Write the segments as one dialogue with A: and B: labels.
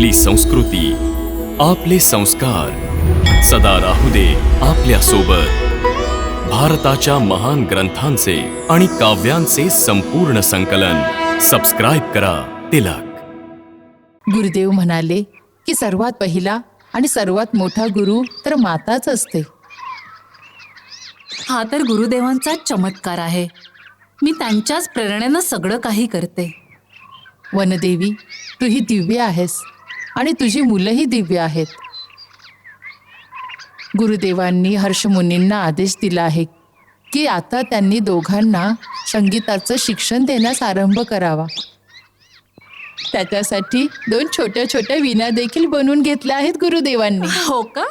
A: आपली संस्कृती आपले संस्कार. सदा राहू दे आपल्यासोबत भारताच्या महान ग्रंथांचे आणि काव्यांचे संपूर्ण संकलन. सबस्क्राईब करा तिलक.
B: गुरुदेव म्हणाले की सर्वात पहिला आणि सर्वात मोठा गुरु तर माताच असते.
C: हा तर गुरुदेवांचा चमत्कार आहे. मी त्यांच्याच प्रेरणेनं सगळं काही करते.
B: वनदेवी तू ही दिव्य आहेस. आणि तुझी मुलंही दिव्य आहेत. गुरुदेवांनी हर्षमुनींना आदेश दिला आहे की आता त्यांनी दोघांना संगीताचं शिक्षण देण्यास आरंभ करावा. त्याच्यासाठी दोन छोट्या छोट्या विना देखील बनवून घेतल्या आहेत गुरुदेवांनी.
C: हो का?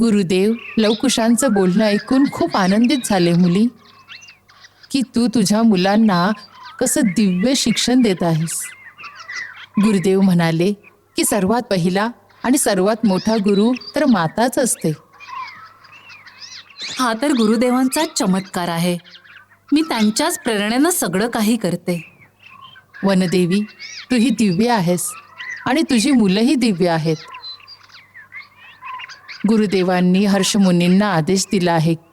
B: गुरुदेव लवकुशांचं बोलणं ऐकून खूप आनंदित झाले मुली. की तू तुझ्या मुलांना कसं दिव्य शिक्षण देत आहेस? गुरुदेव म्हणाले की सर्वात पहिला आणि सर्वात मोठा गुरु तर माताच असते.
C: हा तर गुरुदेवांचा चमत्कार आहे. मी त्यांच्याच प्रेरणेनं सगळं काही करते.
B: वनदेवी तू ही दिव्य आहेस आणि तुझी मुलंही दिव्य आहेत. गुरुदेवांनी हर्षमुनींना आदेश दिला आहे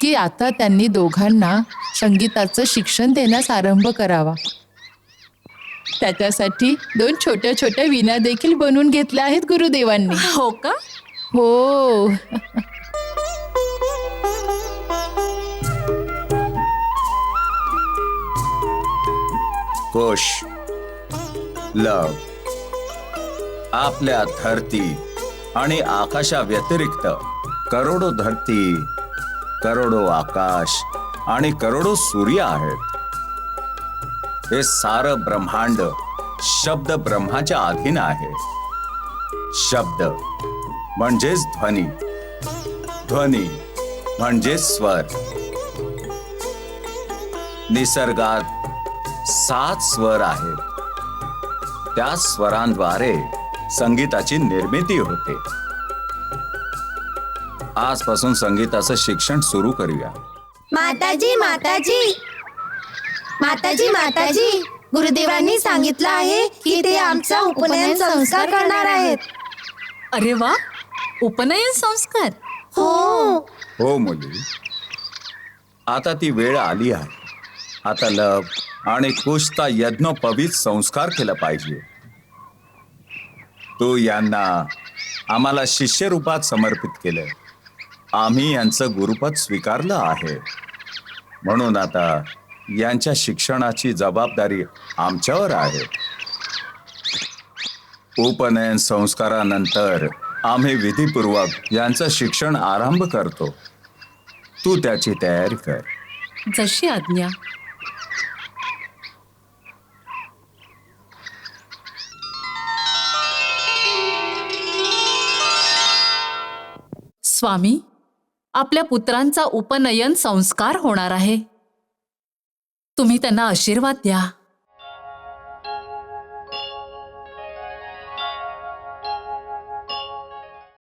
B: की आता त्यांनी दोघांना संगीताचं शिक्षण देण्यास आरंभ करावा. त्याच्यासाठी दोन छोट्या छोट्या विना देखील बनवून घेतल्या आहेत गुरुदेवांनी.
C: हो का?
B: हो.
D: कुश लव आपल्या धरती आणि आकाशा व्यतिरिक्त करोडो धरती करोडो आकाश आणि करोडो सूर्य आहेत. हे सारं ब्रह्मांड शब्द ब्रह्माच्या अधीन आहे. शब्द म्हणजेच ध्वनी. ध्वनी म्हणजेच स्वर. निसर्गात सात स्वर आहेत. त्या स्वरांद्वारे संगीताची निर्मिती होते. आजपासून संगीताचं शिक्षण सुरू करूया.
E: माताजी माताजी. माताजी माताजी. गुरुदेवांनी सांगितलं आहे की ते आमचा उपनयन संस्कार करणार आहेत.
C: अरे वा उपनयन संस्कार.
E: हो.
D: हो मुली. आता ती वेळ आली आहे. आता लव आणि कुशचा यज्ञोपवीत संस्कार केला पाहिजे. तू यांना आम्हाला शिष्य रूपात समर्पित केलं. आम्ही यांचं गुरुपद स्वीकारलं आहे. म्हणून आता यांच्या शिक्षणाची जबाबदारी आमच्यावर आहे. उपनयन संस्कारानंतर आम्ही विधीपूर्वक यांचं शिक्षण आरंभ करतो. तू त्याची तयारी कर.
C: जशी आज्ञा. स्वामी आपल्या पुत्रांचा उपनयन संस्कार होणार आहे. तुम्ही त्यांना आशीर्वाद द्या.